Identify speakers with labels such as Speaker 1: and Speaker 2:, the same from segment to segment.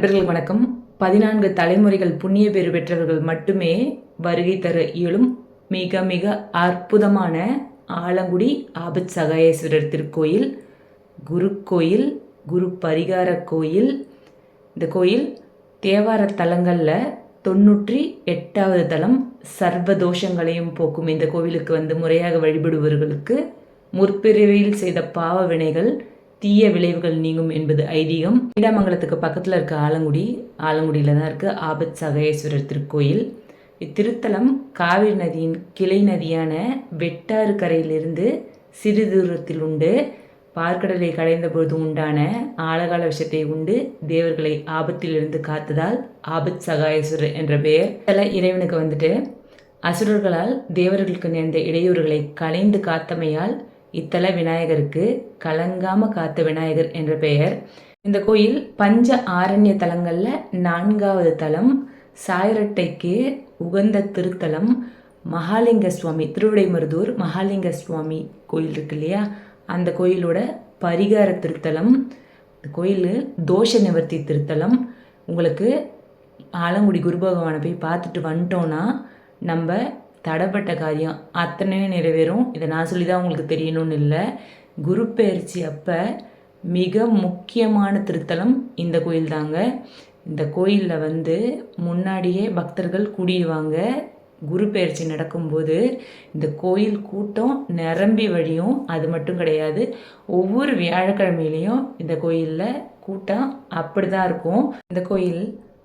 Speaker 1: நண்பர்கள் வணக்கம். பதினான்கு தலைமுறைகள் புண்ணிய பேறு பெற்றவர்கள் மட்டுமே வருகை தர இயலும் மிக மிக அற்புதமான ஆலங்குடி ஆபத் சகாயேஸ்வரர் திருக்கோயில் குருக்கோயில் குரு பரிகார கோயில். இந்த கோயில் தேவார தலங்களில் தொண்ணூற்றி எட்டாவது தலம் சர்வ தோஷங்களையும் போக்கும். இந்த கோவிலுக்கு வந்து முறையாக வழிபடுபவர்களுக்கு முற்பிறவியில் செய்த பாவ வினைகள் தீய விளைவுகள் நீங்கும் என்பது ஐதீகம். நீடாமங்கலத்துக்கு பக்கத்தில் இருக்க ஆலங்குடி ஆலங்குடியில் தான் இருக்குது ஆபத் சகயேஸ்வரர் திருக்கோயில். இத்திருத்தலம் காவிரி நதியின் கிளை நதியான வெட்டாறு கரையிலிருந்து சிறு தூரத்தில் உண்டு. பார்க்கடலை கடைந்த உண்டான ஆழகால விஷத்தை உண்டு. தேவர்களை ஆபத்திலிருந்து காத்ததால் ஆபத் சகாயேஸ்வரர் என்ற பெயர். சில இறைவனுக்கு வந்துட்டு அசுரர்களால் தேவர்களுக்கு நேர்ந்த இடையூறுகளை களைந்து காத்தமையால் இத்தல விநாயகருக்கு கலங்காம காத்த விநாயகர் என்ற பெயர். இந்த கோயில் பஞ்ச ஆரண்ய தலங்களில் நான்காவது தலம் சாயரட்டைக்கு உகந்த திருத்தலம் மகாலிங்க சுவாமி திருவிடைமருதூர் மகாலிங்க சுவாமி கோயில் இருக்கு இல்லையா? அந்த கோயிலோட பரிகார திருத்தலம் இந்த கோயில் தோஷ நிவர்த்தி திருத்தலம். உங்களுக்கு ஆலங்குடி குரு பகவானை போய் பார்த்துட்டு வந்துட்டோன்னா நம்ம தடைப்பட்ட காரியம். அத்தனையும் நிறைவேறும். இதை நான் சொல்லி தான் உங்களுக்கு தெரியணும்னு இல்லை. குரு பயிற்சி அப்போ மிக முக்கியமான திருத்தலம் இந்த கோயில் தாங்க. இந்த கோயிலில் வந்து முன்னாடியே பக்தர்கள் கூடிடுவாங்க. குரு பயிற்சி நடக்கும்போது இந்த கோயில் கூட்டம் நிரம்பி வழியும். அது மட்டும் கிடையாது. ஒவ்வொரு வியாழக்கிழமையிலையும் இந்த கோயிலில் கூட்டம் அப்படி தான் இருக்கும். இந்த கோயில்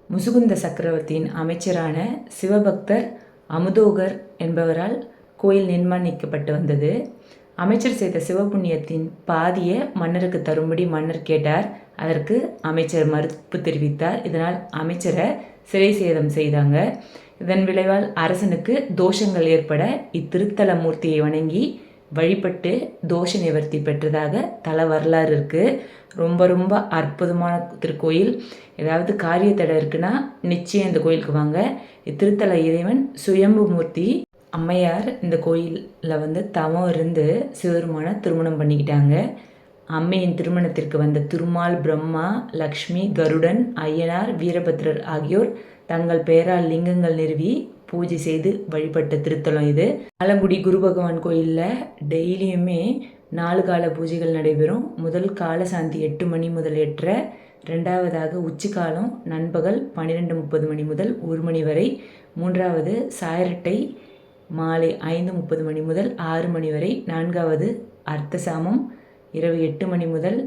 Speaker 1: முசுகுந்த சக்கரவர்த்தியின் அமைச்சரான சிவபக்தர் அமுதோகர் என்பவரால் கோயில் நிர்மாணிக்கப்பட்டு வந்தது. அமைச்சர் செய்த சிவபுண்ணியத்தின் பாதியை மன்னருக்கு தரும்படி மன்னர் கேட்டார். அதற்கு அமைச்சர் மறுப்பு தெரிவித்தார். இதனால் அமைச்சரை சிறை சேதம் செய்தாங்க. இதன் விளைவால் அரசனுக்கு தோஷங்கள் ஏற்பட இத்திருத்தல மூர்த்தியை வணங்கி வழிபட்டு தோஷ நிவர்த்தி பெற்றதாக தல வரலாறு இருக்குது ரொம்ப ரொம்ப அற்புதமான திருக்கோயில். ஏதாவது காரிய தடை இருக்குன்னா நிச்சயம் இந்த கோயிலுக்கு வாங்க. இத்திருத்தல இறைவன் சுயம்பு மூர்த்தி அம்மையார் இந்த கோயிலில் வந்து தவம் இருந்து சிவருமான திருமணம் பண்ணிக்கிட்டாங்க. அம்மையின் திருமணத்திற்கு வந்த திருமால் பிரம்மா லக்ஷ்மி கருடன் ஐயனார் வீரபத்ரர் ஆகியோர் தங்கள் பெயரால் லிங்கங்கள் நிறுவி பூஜை செய்து வழிபட்ட திருத்தலம் இது. ஆலங்குடி குரு பகவான் கோயிலில் டெய்லியுமே நாலு கால பூஜைகள் நடைபெறும். முதல் கால சாந்தி எட்டு மணி முதல் எட்டரை ரெண்டாவதாக உச்சிக்காலம் நண்பகல் பன்னிரெண்டு முப்பது மணி முதல் ஒரு மணி வரை மூன்றாவது சாயரட்டை மாலை ஐந்து முப்பது மணி முதல் ஆறு மணி வரை நான்காவது அர்த்தசாமம் இரவு எட்டு மணி முதல்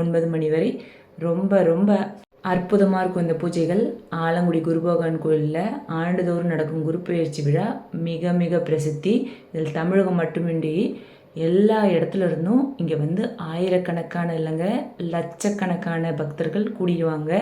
Speaker 1: ஒன்பது மணி வரை. ரொம்ப ரொம்ப அற்புதமாக இருக்கும் இந்த பூஜைகள். ஆலங்குடி குருபகவான் கோயிலில் ஆண்டுதோறும் நடக்கும் குரு பயிற்சி விழா மிக மிக பிரசித்தி. இதில் தமிழகம் மட்டுமின்றி எல்லா இடத்துல இருந்தும் இங்கே வந்து ஆயிரக்கணக்கான இல்லைங்க லட்சக்கணக்கான பக்தர்கள் கூடிடுவாங்க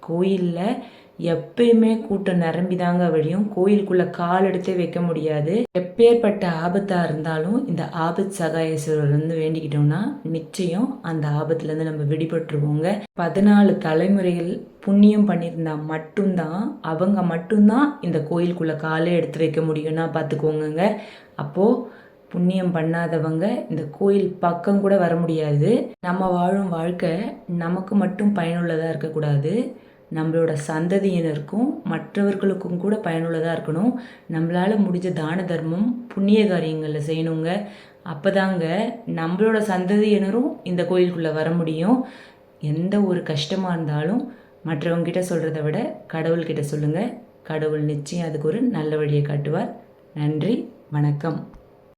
Speaker 1: கோயிலில் எப்பயுமே கூட்டம் நிரம்பி தாங்க வழியும். கோயிலுக்குள்ளே கால் எடுத்தே வைக்க முடியாது. எப்பேற்பட்ட ஆபத்தாக இருந்தாலும் இந்த ஆபத் சகாயேஸ்வரர் வந்து வேண்டிக்கிட்டோம்னா நிச்சயம் அந்த ஆபத்துலேருந்து நம்ம விடுபட்டுருவோங்க. பதினாலு தலைமுறைகள் புண்ணியம் பண்ணியிருந்தா மட்டும்தான் அவங்க மட்டும்தான் இந்த கோயிலுக்குள்ளே காலே எடுத்து வைக்க முடியும்னா பார்த்துக்கோங்க அப்போது புண்ணியம் பண்ணாதவங்க இந்த கோயில் பக்கம் கூட வர முடியாது. நம்ம வாழும் வாழ்க்கை நமக்கு மட்டும் பயனுள்ளதாக இருக்கக்கூடாது. நம்மளோட சந்ததியினருக்கும் மற்றவர்களுக்கும் கூட பயனுள்ளதாக இருக்கணும். நம்மளால் முடிஞ்ச தான தர்மம் புண்ணிய காரியங்களில் செய்யணுங்க. அப்போ தாங்க நம்மளோட சந்ததியினரும் இந்த கோயிலுக்குள்ளே வர முடியும். எந்த ஒரு கஷ்டமாக இருந்தாலும் மற்றவங்ககிட்ட சொல்கிறத விட கடவுள்கிட்ட சொல்லுங்கள் கடவுள் நிச்சயம் அதுக்கு ஒரு நல்ல வழியை காட்டுவார். நன்றி வணக்கம்.